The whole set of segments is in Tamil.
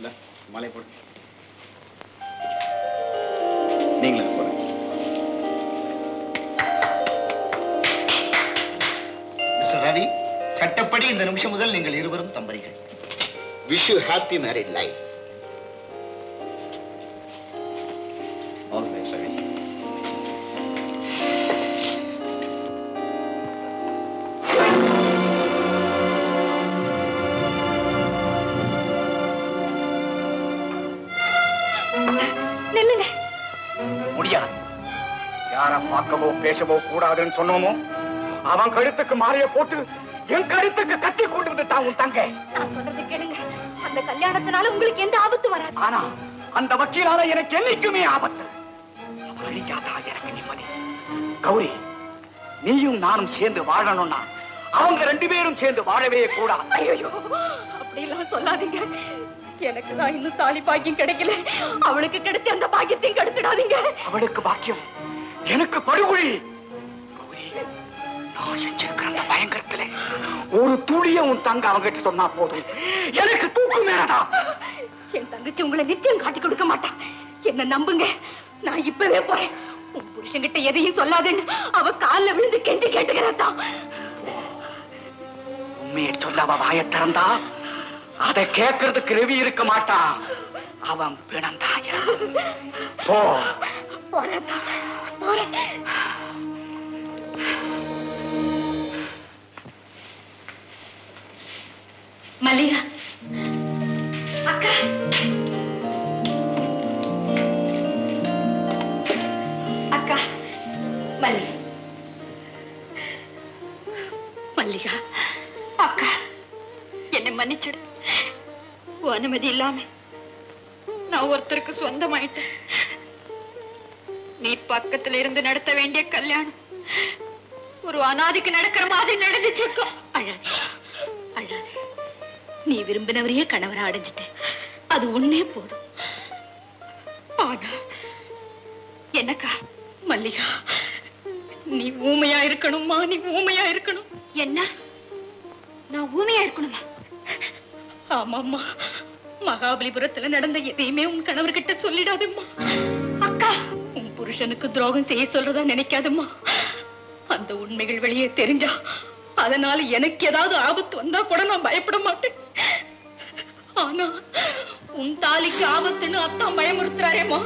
இந்த மாலை போடு. நீங்களும் மிஸ்டர் ரவி சட்டப்படி இந்த நிமிஷம் முதல் நீங்கள் இருவரும் தம்பதிகள். Wish you happy married life நில்லுங்க. முடியாது. யார பார்க்கவோ பேசவோ கூடாதுன்னு சொன்னோமோ அவன் கழுத்துக்கு மாலைய போட்டு என் கழுத்துக்கு கத்தி கொண்டு வந்து தான் உன் தங்கை. நான் சொல்றது கேளுங்க. அந்த கல்யாணத்தினால உங்களுக்கு எந்த ஆபத்து வராது. ஆனா அந்த வக்கீலால எனக்கு என்னைக்குமே ஆபத்து. அழிஞ்சாதா எனக்கு நிம்மதி. கௌரி நீயும் நானும் சேர்ந்து வாழணும்னா அவங்க ரெண்டு பேரும் சேர்ந்து வாழவே கூடாது. ஐயோ அப்படி எல்லாம் சொல்லாதீங்க. எனக்கு தான் இன்னும் தாலி பாக்கியம் கிடைக்கல. அவளுக்கு கிடைச்ச அந்த பாக்கியத்தையும் கெடுத்துடாதீங்க. அவளுக்கு பாக்கியம் எனக்கு படுகொழி கௌரி நான் செஞ்சிருக்கிற அந்த பயங்கரத்துல ஒரு துளிய உன் தங்க அவங்கிட்ட சொன்னா போதும். எனக்கு தூக்கு மேலதான் என் தங்கச்சி உங்களை நிச்சயம் காட்டி கொடுக்க மாட்டான் என்ன நம்புங்க. நான் இப்பவே போறேன். உன் புருஷன்கிட்ட எதையும் சொல்லாதேன்னு அவ கால்ல விழுந்து கெஞ்சி கேட்டுக்கிறதான். உண்மையை சொல்ல அவ வாய திறந்தா அதை கேட்கறதுக்கு ரவி இருக்க மாட்டான். அவன் பிணந்தாய. போ. மல்லிகா. அக்கா. அக்கா மல்லி மல்லிகா அக்கா. என்னை மன்னிச்சிடு. உன் அனுமதி இல்லாம நான் ஒருத்தருக்கு சொந்தமாயிட்டேன். நீ பக்கத்துல இருந்து நடத்த வேண்டிய கல்யாணம் ஒரு அனாதைக்கு நடக்கிற மாதிரி நடந்துச்சிருக்கோம் அழாதே அழாதே. நீ விரும்பினவரையே கணவரை அடைஞ்சிட்ட. அது ஒண்ணே போதும். ஆனா என்னக்கா? மல்லிகா நீ ஊமையா இருக்கணும்மா நீ ஊமையா இருக்கணும்? என்ன? நான் ஊமையா இருக்கணுமா? ஆமாம்மா. மகாபலிபுரத்துல நடந்த எதையுமே உன் கணவர்கிட்ட சொல்லிடாதம்மா. அக்கா உன் புருஷனுக்கு துரோகம் செய்ய சொல்றதா நினைக்காதம்மா. அந்த உண்மைகள் வெளியே தெரிஞ்சா அதனால எனக்கு ஏதாவது ஆபத்து வந்தா கூட நான் பயப்பட மாட்டேன். ஆனா உன் தாலிக்கு ஆபத்துன்னு அத்தான் பயமுறுத்துறாரேம்மா.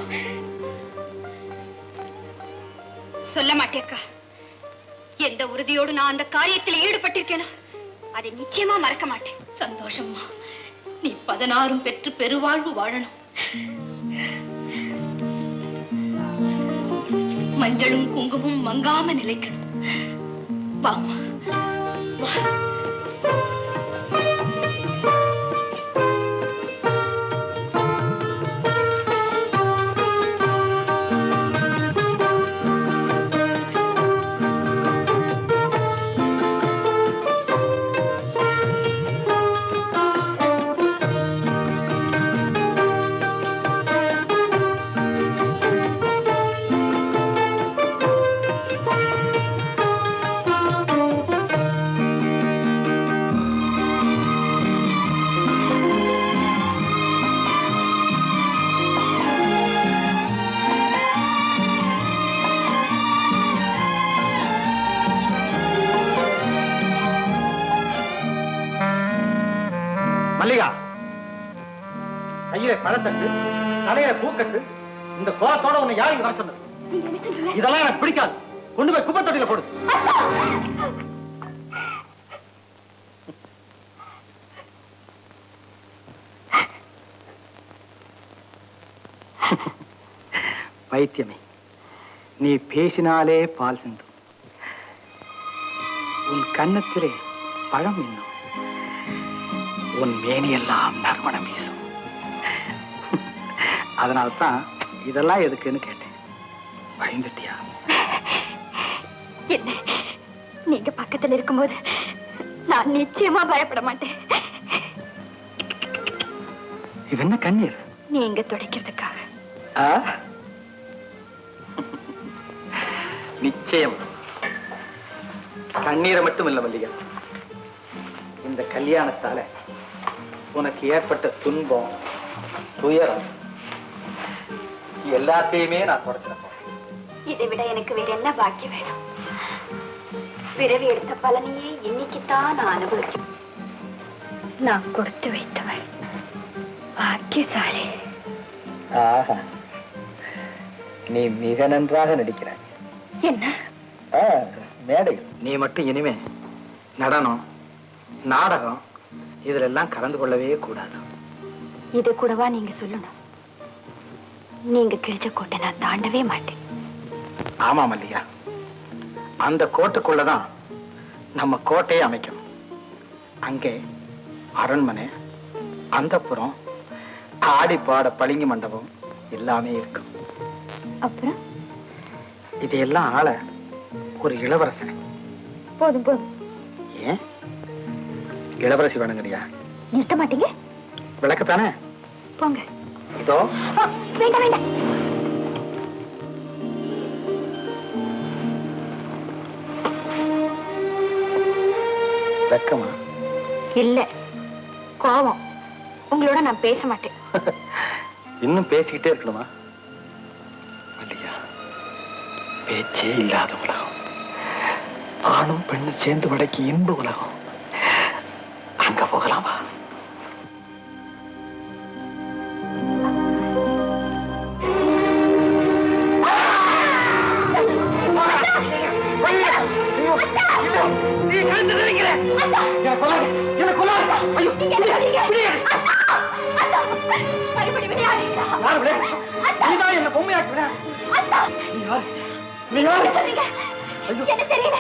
சொல்ல மாட்டேக்கா எந்த உறுதியோடு நான் அந்த காரியத்தில் ஈடுபட்டிருக்கேனோ அதை நிச்சயமா மறக்க மாட்டேன். சந்தோஷம்மா. நீ பதினாறும் பெற்று பெருவாழ்வு வாழணும். மஞ்சளும் குங்குமம் மங்காம நிலைக்கணும். வாமா வா. பழத்தட்டு தலையில பூக்கட்டு இந்த கோலத்தோட உன்னை யாரு வர சொன்னது? இதெல்லாம் எனக்கு பிடிக்காது. கொண்டு போய் குப்பை தொட்டியில போடு. பைத்தியமே நீ பேசினாலே பால் சிந்தும். உன் கன்னத்திலே பழம் இன்னும். உன் மேனியெல்லாம் நறுமணம். வீசும் அதனால்தான் இதெல்லாம் எதுக்குன்னு கேட்டேன். பயந்துட்டியா? இல்ல. நீங்க பக்கத்துல இருக்கும்போது நான் நிச்சயமா பயப்பட மாட்டேன். இது என்ன கண்ணீர்? நீங்க துடைக்கிறதுக்காக? நிச்சயம். கண்ணீரை மட்டும் இல்ல மல்லிகா. இந்த கல்யாணத்தால உனக்கு ஏற்பட்ட துன்பம் துயரம் எல்லாத்தையுமே நான் குறைச்சிருப்பேன் இதை விட எனக்கு வேற என்ன பாக்கியம் வேணும்? பிறவி எடுத்த பலனையே இன்னைக்குத்தான் நான் அனுபவிக்கும் நான் கொடுத்து வைத்தவள் பாக்கியசாலி. ஆஹா. நீ மிக நன்றாக நடிக்கிறாய். என்ன? மேடை. நீ மட்டும் இனிமே நடனம் நாடகம் இதுல எல்லாம் கலந்து கொள்ளவே கூடாது. இது கூடவா நீங்க சொல்லணும்? நீங்க கிழிச்ச கோட்டை நான் தாண்டவே மாட்டேன். ஆமா மல்லிகா. அந்த கோட்டுக்குள்ளதான் நம்ம கோட்டையை அமைக்கணும். அங்கே அரண்மனை அந்தப்புறம் ஆடி பாட பளிங்கு மண்டபம் எல்லாமே இருக்கும். அப்புறம்? இதையெல்லாம் ஆள ஒரு இளவரசன். போதும் போதும். ஏன்? இளவரசி வேணுங்கிறியா? நிறுத்த மாட்டீங்க. விளக்கத்தானே? போங்க. இதோ. வேண்டாம் வேண்டாம். வெக்கமா? இல்ல. கோபம் உங்களோட நான் பேச மாட்டேன். இன்னும் பேசிக்கிட்டே இருக்கணுமா? மல்லிகா பேச்சே இல்லாத உலகம். ஆணும் பெண்ணும் சேர்ந்து வடக்கி இன்ப உலகம். அங்க போகலாமா? யாரு நீ யாரு சொல்றீங்க? எனக்கு தெரியல.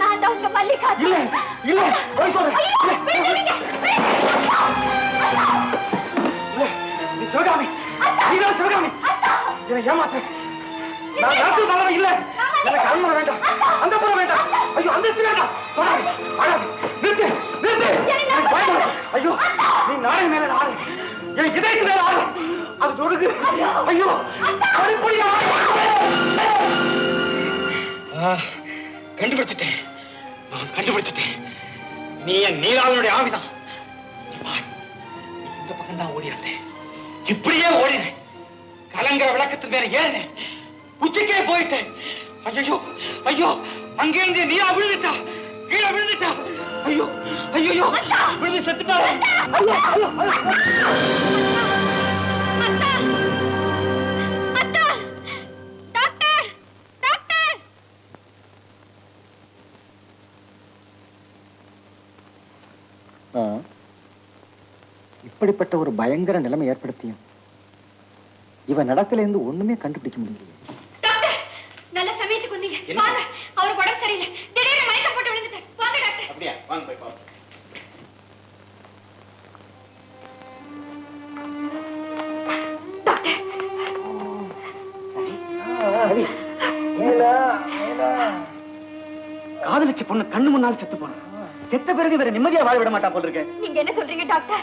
நான் தான் உங்க மல்லிகா இல்ல இல்ல. போய் சொல்றேன். நீ சிவகாமி. நீதான் சிவகாமி. என்னை ஏமாத்த. நான் நாட்டு நல்லவன் இல்ல. எனக்கு அரண்மனை வேண்டாம். அந்த புறம் வேண்டாம். ஐயோ அந்த வேண்டாம். சொல்லாது ஆடாது நிறுத்து நிறுத்து. எனக்கு பயமா. ஐயோ நீ நாடக மேல ஆடு. என் இதயத்து மேல ஆடு. அது தொடுக்கு. ஐயோ அடிப்படியா கண்டுபிடிச்சிட்டேன். நான் கண்டுபிடிச்சிட்டேன். நீ என் நீராளனுடைய ஆவிதான். இந்த பக்கம் தான் ஓடி இருந்தேன் இப்படியே ஓடினேன். கலங்கிற விளக்கத்து மேல ஏறினேன். உச்சிக்கே போயிட்டேன். ஐயோ ஐயோ அங்கிருந்து நீரா விழுந்துட்டா. கீழே விழுந்துட்டா. ஐயோ ஐயோ விழுந்து செத்துட்டாரு இப்படிப்பட்ட ஒரு பயங்கர நிலைமை ஏற்படுத்தியும் இவன் நடக்கல இருந்து ஒண்ணுமே கண்டுபிடிக்க டாக்டர்! நல்ல சமயத்துக்கு வந்தீங்க? வாங்க அவருக்கு உடம்பு சரியில்லை. திடீர்னு மயக்கம் போட்டு விழுந்துட்டேன் வாங்க டாக்டர். அப்படியா? வாங்க போய் பாப்போம் டாக்டர். காதலிச்ச பொண்ணு கண்ணு முன்னால் செத்து போன. செத்த பிறகு வேற நிம்மதியா வாழ விட மாட்டா போல இருக்க. நீங்க என்ன சொல்றீங்க டாக்டர்?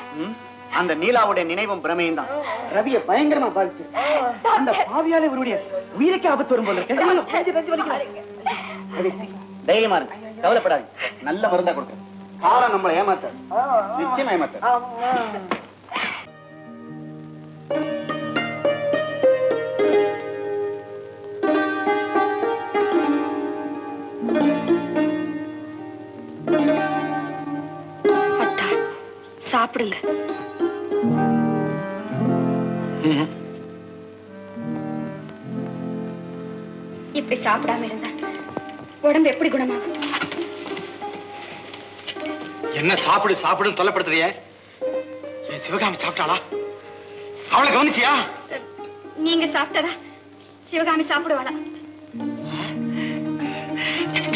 அந்த நீலாவுடைய நினைவும் பிரமையும் தான். ரவிய பயங்கரமா பாதிச்சு. அந்த பாவியாலே இவருடைய உயிருக்கே ஆபத்து வரும் போல தைரியமா இருங்க கவலைப்படாது நல்ல மருந்தா கொடுக்க காலம் நம்மளை ஏமாத்த நிச்சயம் ஏமாத்த சாப்பிடுங்க. இப்படி சாப்பிடாம இருந்தா உடம்பு எப்படி குணமாகும்? என்ன சாப்பிடு சாப்பிடுன்னு தொல்லைப்படுத்துறிய? என் சிவகாமி சாப்பிட்டாளா? அவளை கவனிச்சியா? நீங்க சாப்பிட்டதா? சிவகாமி சாப்பிடுவாளா?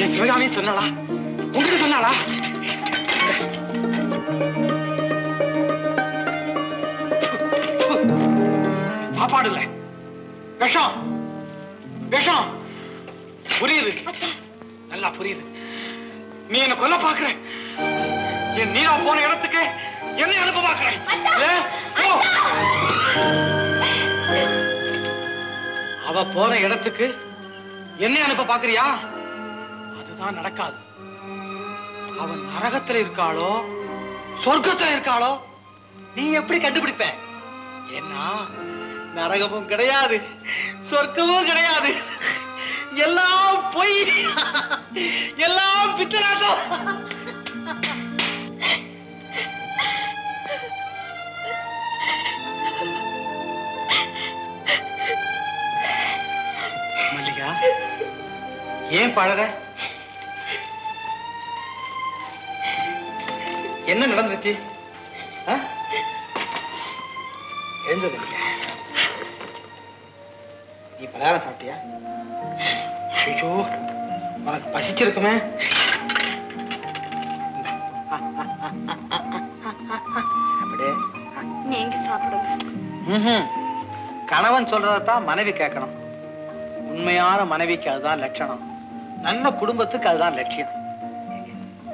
என் சிவகாமி சொன்னாளா? உங்களுக்கு சொன்னாளா? சாப்பாடு இல்ல. விஷம். விஷம். புரியுது? நல்லா புரியுது. நீ என்ன கொல்ல பாக்குற என் நீரா போன இடத்துக்கு என்ன அனுப்ப பாக்குற. அவ போற இடத்துக்கு என்ன அனுப்ப பாக்குறியா அதுதான் நடக்காது. அவன் நரகத்துல இருக்காளோ சொர்க்கத்துல இருக்காளோ நீ எப்படி கண்டுபிடிப்ப? ஏன்னா நரகமும் கிடையாது சொர்க்கமும் கிடையாது. எல்லாம் பொய். எல்லாம் பித்தராட்டம். மல்லிகா ஏன் பழற என்ன நடந்துச்சு? ஆ? எழுந்தது இல்லையா நீ பலகாரம் சாப்பிட்டியா? ஐயோ உனக்கு பசிச்சிருக்குமே. சாப்பிடு. நீங்க சாப்பிடுங்க. கணவன் சொல்றதான் மனைவி கேட்கணும். உண்மையான மனைவிக்கு அதுதான் லட்சணம். நல்ல குடும்பத்துக்கு அதுதான் லட்சியம்.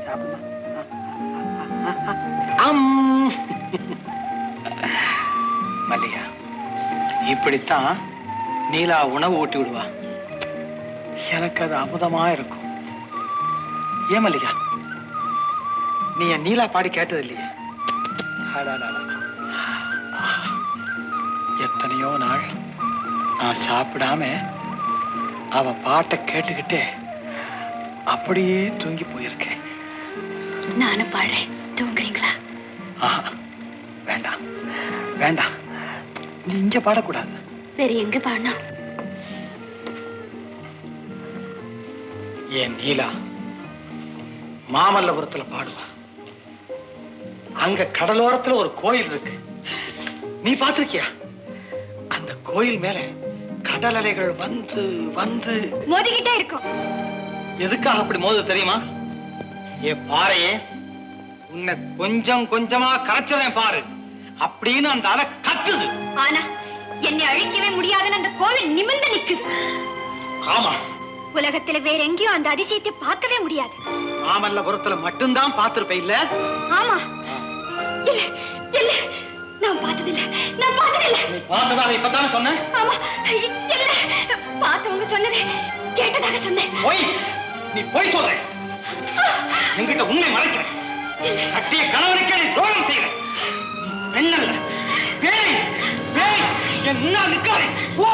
சாப்பிடுமா? அம். மல்லிகா இப்படித்தான் நீலா உணவு ஊட்டி விடுவா. எனக்கு அது அமுதமா இருக்கும். ஏன் மல்லிகா? நீ என் நீலா பாடி கேட்டது இல்லையே. எத்தனையோ நாள் நான் சாப்பிடாம அவ பாட்டை கேட்டுக்கிட்டே அப்படியே தூங்கி போயிருக்கேன். நானும் பாடுறேன். தூங்குறீங்களா? ஆஹா, வேண்டாம் வேண்டாம். நீ இங்க பாடக்கூடாது. வேற எங்க பாடணும் என் நீலா மாமல்லபுரத்துல பாடுவா. அங்க கடலோரத்துல ஒரு கோயில் இருக்கு. நீ பார்த்திருக்கியா? அந்த கோயில் மேல கடல் அலைகள் வந்து வந்து. மோதிக்கிட்டே இருக்கும். எதுக்காக அப்படி மோது தெரியுமா? ஏ பாறையே உன்னை கொஞ்சம் கொஞ்சமா கரைச்சதேன் பாரு. அப்படின்னு அந்த அலை கத்துது. ஆனா என்னை அழிக்கவே முடியாதுன்னு அந்த கோவில் நிமிர்ந்து நிக்குது ஆமா. உலகத்துல வேற எங்கேயும் அந்த அதிசயத்தை பார்க்கவே முடியாது. மாமல்லபுரத்துல மட்டும்தான் பார்த்திருப்ப இல்ல? ஆமா. இல்ல இல்ல. நான் பார்த்ததில்ல. நான் பார்த்ததில்ல. நீ பார்த்ததாக இப்பதானே சொன்ன? ஆமா. இல்ல பார்த்தவங்க சொன்னது கேட்டதாக சொன்னேன். பொய். நீ பொய் சொல்ற. என்கிட்ட உண்மை மறைக்கிற. கட்டிய கணவனுக்கே நீ துரோகம் செய்யற. பெண்ணல்ல. பேய் பேய் என் முன்னால் நிக்காதே போ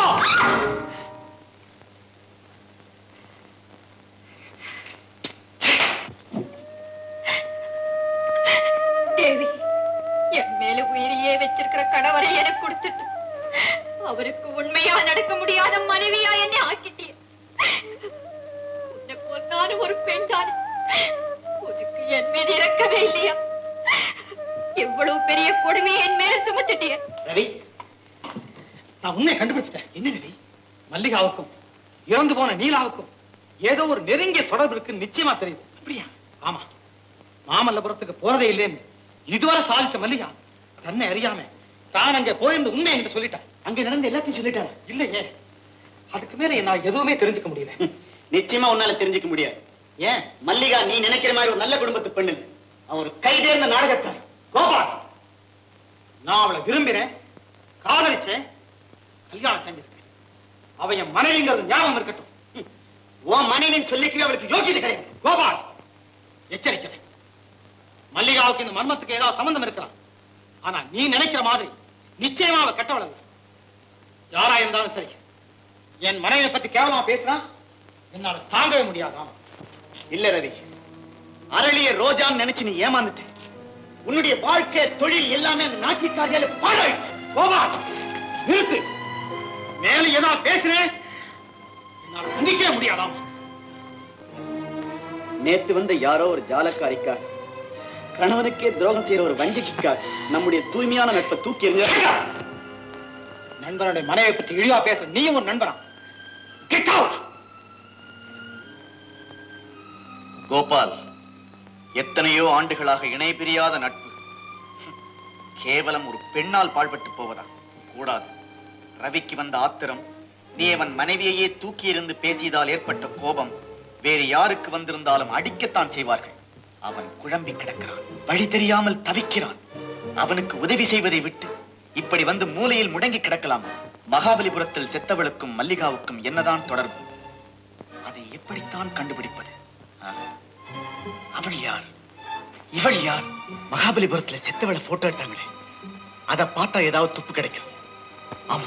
தேவி என் மேல உயிரையே வச்சிருக்கிற கணவரை எனக்கு கொடுத்துட்டு அவருக்கு உண்மையா நடக்க முடியாத மனைவியா என்னை ஆக்கிட்டே உன்னை நானும் ஒரு பெண் தானே உனக்கு என் மீது இறக்கவே இல்லையா? எவ்வளவு பெரிய கொடுமையை என் மேல சுமத்துட்டிய ரவி நான் உண்மை கண்டுபிடிச்சிட்டேன். என்ன ரவி மல்லிகாவுக்கும் இறந்து போன நீலாவுக்கும் ஏதோ ஒரு நெருங்கிய தொடர்பு இருக்கு நிச்சயமா தெரியுது. அப்படியா? ஆமா. மாமல்லபுரத்துக்கு போறதே இல்லைன்னு இதுவரை சாதிச்ச மல்லிகா தன்னை அறியாம தான் அங்க போயிருந்த உண்மை என்கிட்ட சொல்லிட்டான் அங்க நடந்து எல்லாத்தையும் சொல்லிட்டாங்க இல்லையே. அதுக்கு மேல என்னால எதுவுமே தெரிஞ்சுக்க முடியல. நிச்சயமா உன்னால தெரிஞ்சுக்க முடியாது. ஏன்? மல்லிகா நீ நினைக்கிற மாதிரி ஒரு நல்ல குடும்பத்து பெண்ணு இல்ல. அவ ஒரு கை தேர்ந்த நாடகக்காரி. கோபால். நான் அவளை விரும்பினேன் காதலிச்சேன் கல்யாணம் செஞ்சிருக்கேன் அவ என் மனைவிங்கிறது ஞாபகம் இருக்கட்டும். உன் மனைவின்னு சொல்லிக்கவே அவளுக்கு யோகியது கிடையாது. கோபால் எச்சரிக்கிறேன் மல்லிகாவுக்கு இந்த மர்மத்துக்கு ஏதாவது சம்பந்தம் இருக்கலாம் ஆனா நீ நினைக்கிற மாதிரி நிச்சயமா அவ கெட்டவள் அல்ல யாரா இருந்தாலும் சரி. என் மனைவியை பத்தி கேவலமா பேசினா என்னால தாங்கவே முடியாதாம் இல்ல ரவி அரளிய ரோஜான்னு நினைச்சு நீ ஏமாந்துட்ட. உன்னுடைய வாழ்க்கை தொழில் எல்லாமே அந்த நாட்டிக்காரியால பாழாயிடுச்சு. கோபால் நிறுத்து. மேல ஏதாவது பேசுறேன் என்னால முடியாதாம் நேத்து வந்த யாரோ ஒரு ஜாலக்காரிக்காக கணவனுக்கே துரோகம் செய்யற ஒரு வஞ்சகிக்காக நம்முடைய தூய்மையான நட்பை தூக்கி எறிஞ்ச நண்பனுடைய மனைவியை பற்றி இழிவா பேச நீயும் ஒரு நண்பனா? கெட் அவுட் கோபால் எத்தனையோ ஆண்டுகளாக இணை பிரியாத நட்பு. கேவலம் ஒரு பெண்ணால் பாழ்பட்டு போவதா? கூடாது. ரவிக்கு வந்த ஆத்திரம் நீ அவன் மனைவியையே தூக்கி இருந்து பேசியதால் ஏற்பட்ட கோபம் வேறு யாருக்கு வந்திருந்தாலும் அடிக்கத்தான் செய்வார்கள். அவன் குழம்பி கிடக்கிறான் வழி தெரியாமல் தவிக்கிறான். அவனுக்கு உதவி செய்வதை விட்டு இப்படி வந்து மூலையில் முடங்கி கிடக்கலாம். மகாபலிபுரத்தில் செத்தவளுக்கும் மல்லிகாவுக்கும் என்னதான் தொடர்பு? அதை எப்படித்தான் கண்டுபிடிப்பது? அவள் யார்? இவள் யார்? மகாபலிபுரத்துல செத்தவளை போட்டோ எடுத்தாங்களே. அதை பார்த்தா ஏதாவது துப்பு கிடைக்கும். ஆமா